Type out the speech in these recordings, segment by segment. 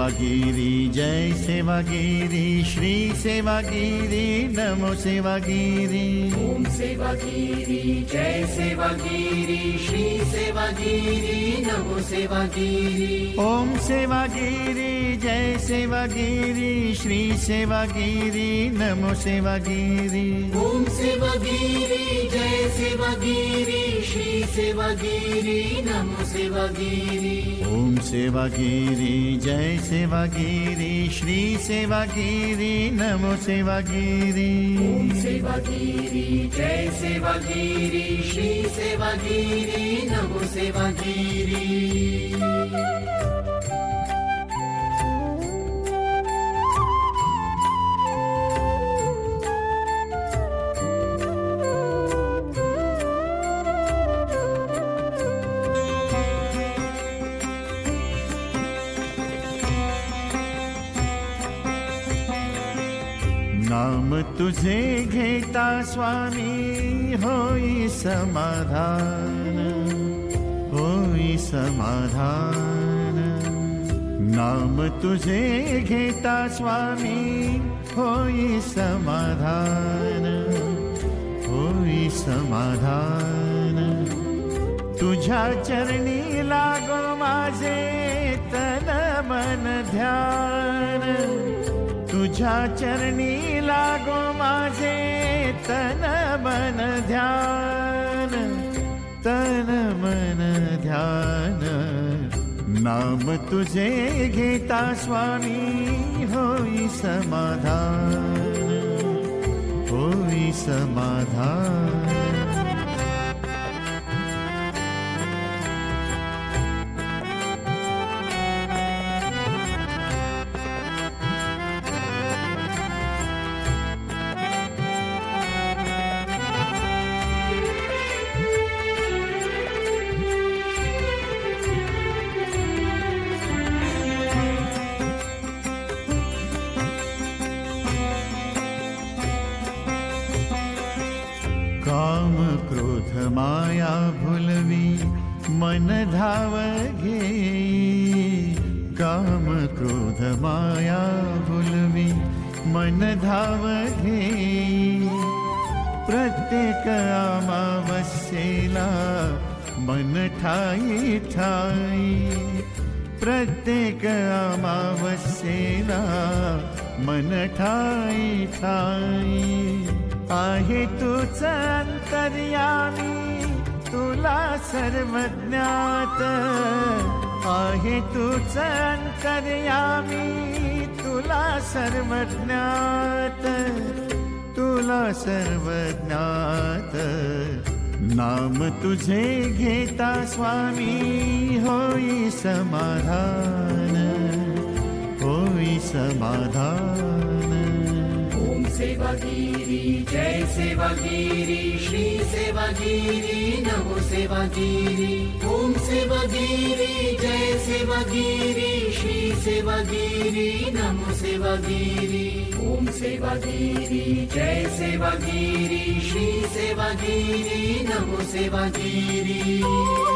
सेवागिरी जय सेवागिरी श्री सेवागिरी नमो सेवागिरी। ॐ सेवागिरि जय सेवागिरि श्री सेवागिरि नमो सेवागिरि। ओम सेवागिरी जय सेवागिरी श्री सेवागिरी नमो सेवागिरी। ॐ सेवागिरि जय सेवागिरि श्री सेवागिरि नमो सेवागिरि। ओम सेवागिरी जय सेवागिरी श्री श्री सेवागिरि नमो सेवागिरि सेवागिरि जय शेवागिरि श्री सेवागिरि नमो सेवागिरि तुझे घेता स्वामी होई समाधान होई समाधान। नाम तुझे घेता स्वामी होई समाधान होई समाधान। तुझ्या चरणी लागो माझे तन मन ध्यान। तुझ्या चरणी लागो माझे, तन मन ध्यान, तन मन ध्यान. नाम तुझे घेता स्वामी, होई समाधान होई समाधान. माया भुलवी मन धाव घे प्रत्येक अमावस्येला मन ठाई ठाई. प्रत्येक अमावस्येला मन ठाई ठाई. आहे तूच अंतर्यामी तुला सर्वज्ञात. आहे तूच अंतर्यामी तुला सर्व ज्ञात तुला सर्व ज्ञात नाम तुझे घेता स्वामी होई समाधान होई समाधान. सेवागिरि, जय सेवागिरि, श्री सेवागिरि, नमो सेवागिरि। ॐ सेवागिरि, जय सेवागिरि, श्री सेवागिरि, नमो सेवागिरि। ॐ सेवागिरि, जय सेवागिरि, श्री सेवागिरि, नमो सेवागिरि।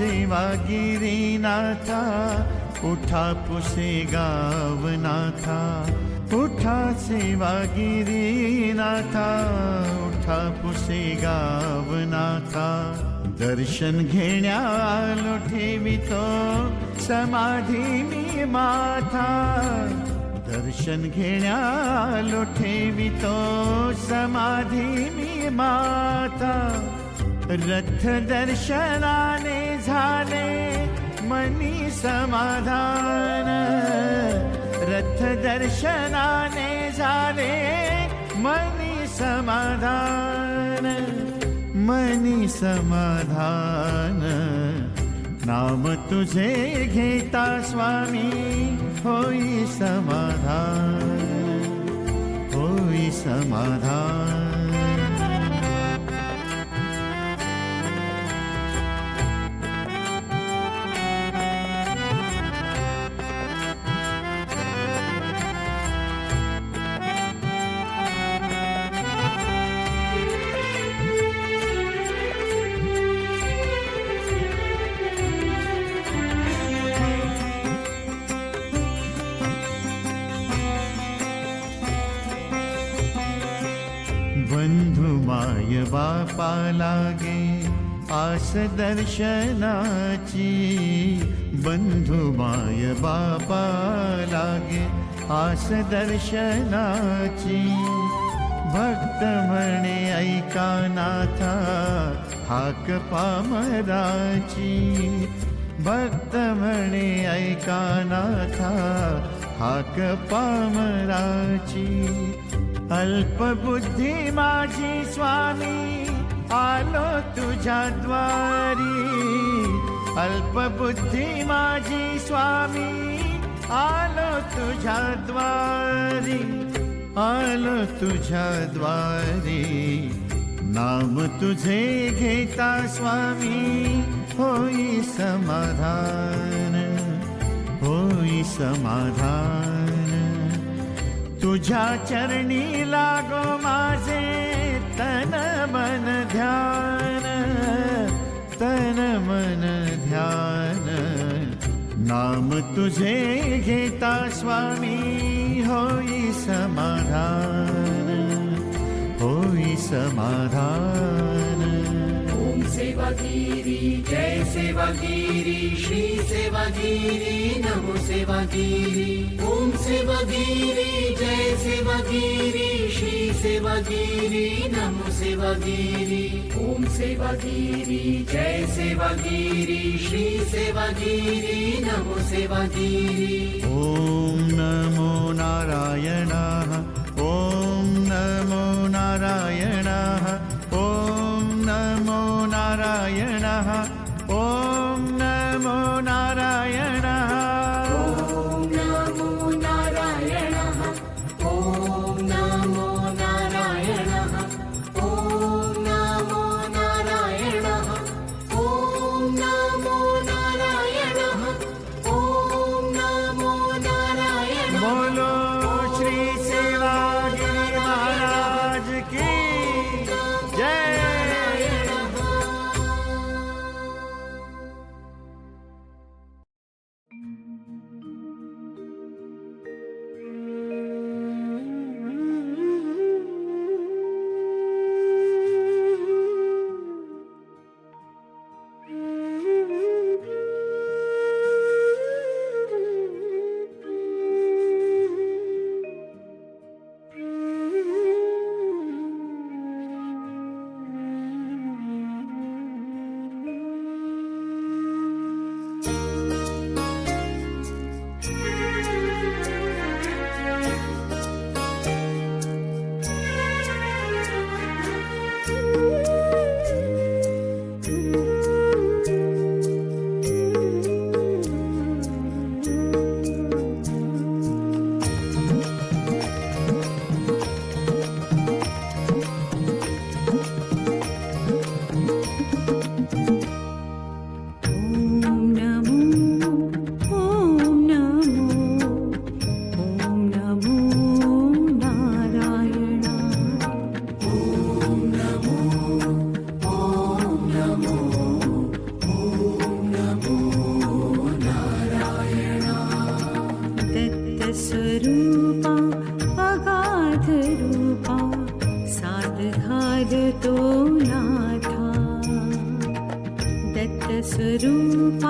उठा सेवागिरी नाथा उठा पुसे गाव नाथा उठा सेवागिरी नाथा उठा पुसे गाव नाथा दर्शन घेण्यालो ठेवितो समाधी मी माथा। दर्शन घेण्यालो ठेवितो समाधी मी माता रथ दर्शनाने झाले मनी समाधान। रथ दर्शनाने झाले मनी समाधान। मनी समाधान। नाम तुझे घेता स्वामी, होई समाधान। होई समाधान। बापा लागे आस दर्शनाची बंधु माय बापा लागे आस दर्शनाची भक्त म्हणे, ऐका नाथा, हाक पामराची. भक्त म्हणे, ऐका नाथा, हाक पामराची. अल्पबुद्धी माझी स्वामी, आलो तुझ्या द्वारी। अल्पबुद्धी माझी स्वामी, आलो तुझ्या द्वारी। आलो तुझ्या द्वारी। नाम तुझे घेता स्वामी, होई समाधान होई समाधान। तुझ्या चरणी लागो माझे तन मन ध्यान, तन मन ध्यान. नाम तुझे घेता स्वामी, होई समाधान होई समाधान. सेवागिरी, जय सेवागिरी, श्री सेवागिरी, नमो सेवागिरी। ओम सेवागिरी, जय सेवागिरी, श्री सेवागिरी, नमो सेवागिरी। ओम सेवागिरी, जय सेवागिरी, श्री सेवागिरी, नमो सेवागिरी। ॐ नमो नारायणाः। ॐ नमो नारायणः गाधरूप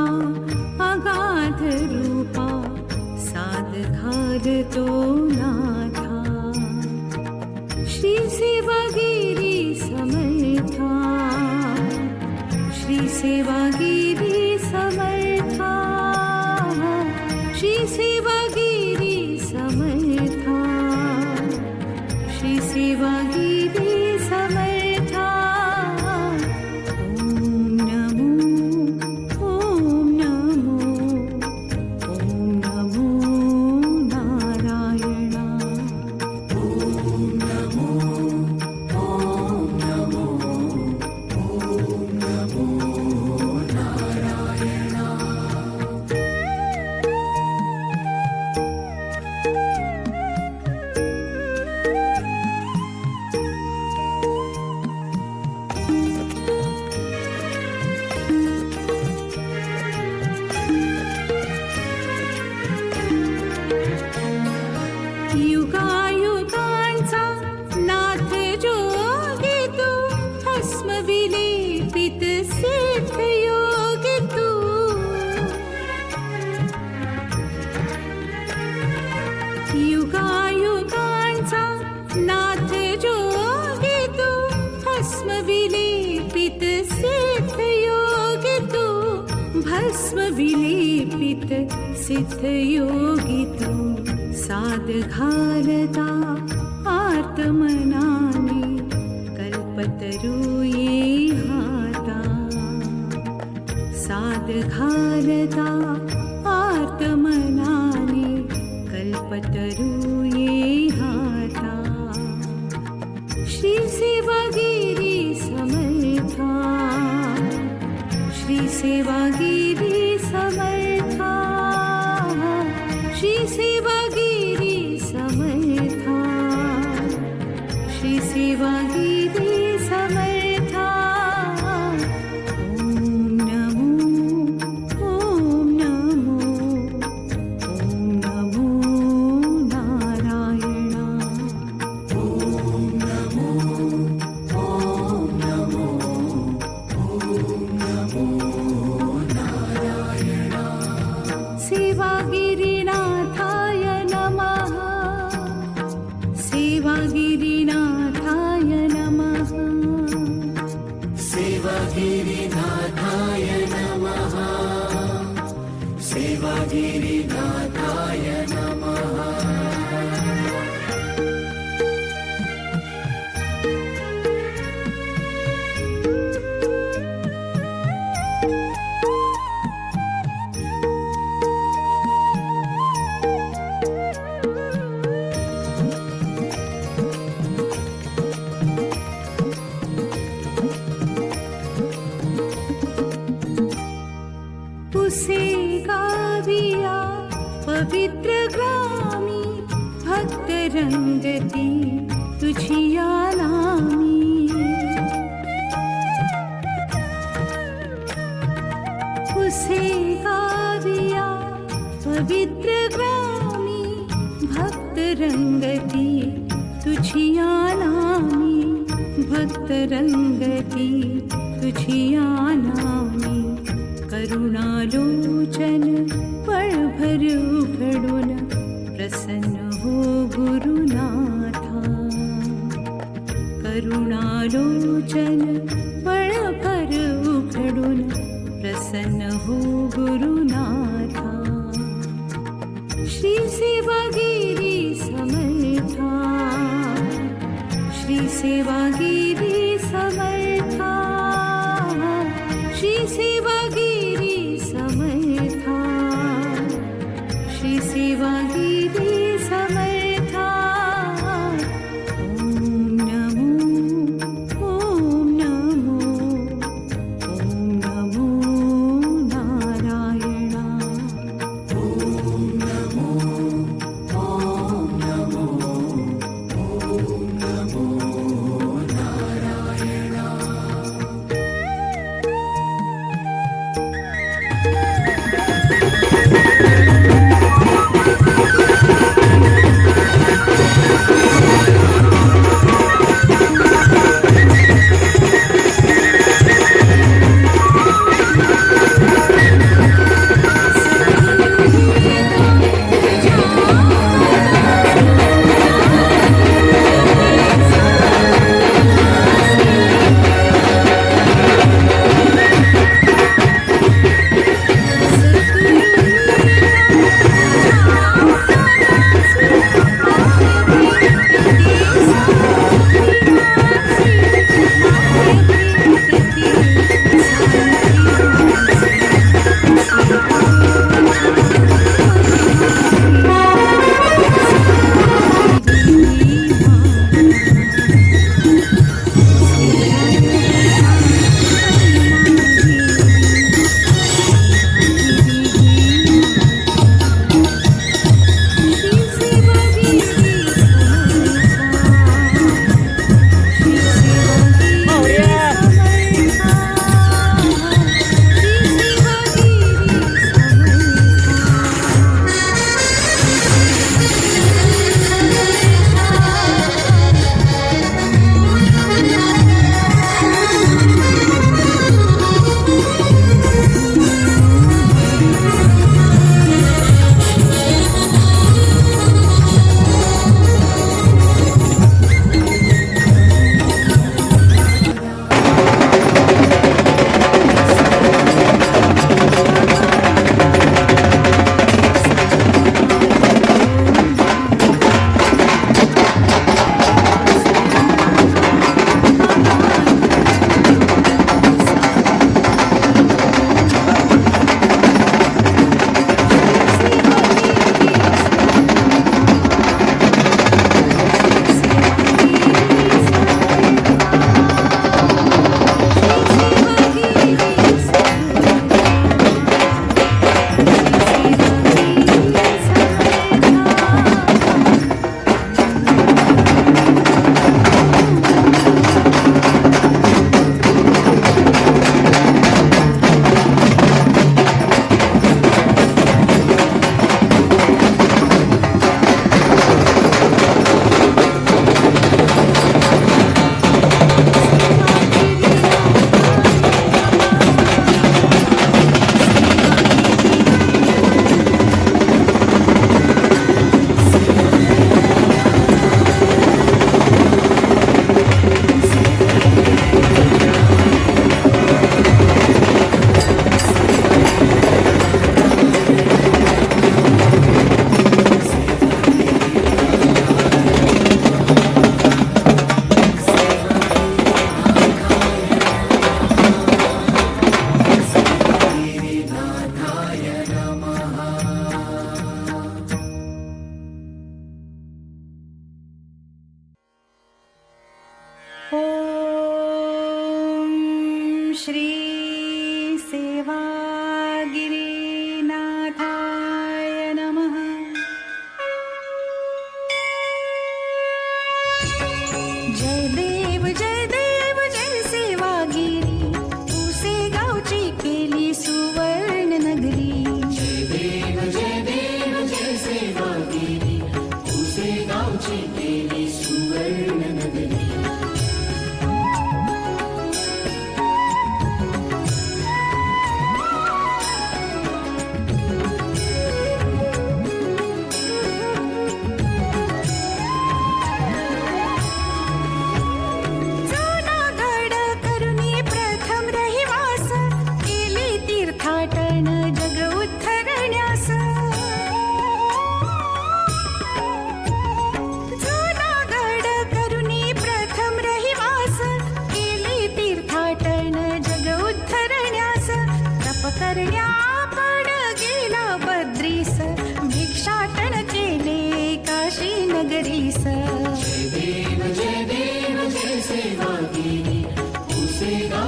सिद्धयोगी तु साधकारता पविी भक्तरङ्गति रङ्गी तुझियाना भक्त रङ्गनामिणारो नु चल वणभरघु न प्रसन्न हो गुरु नाथाुणारोनुल बलभर प्रसन्न हो गुरु ಸೇವಾಗಿ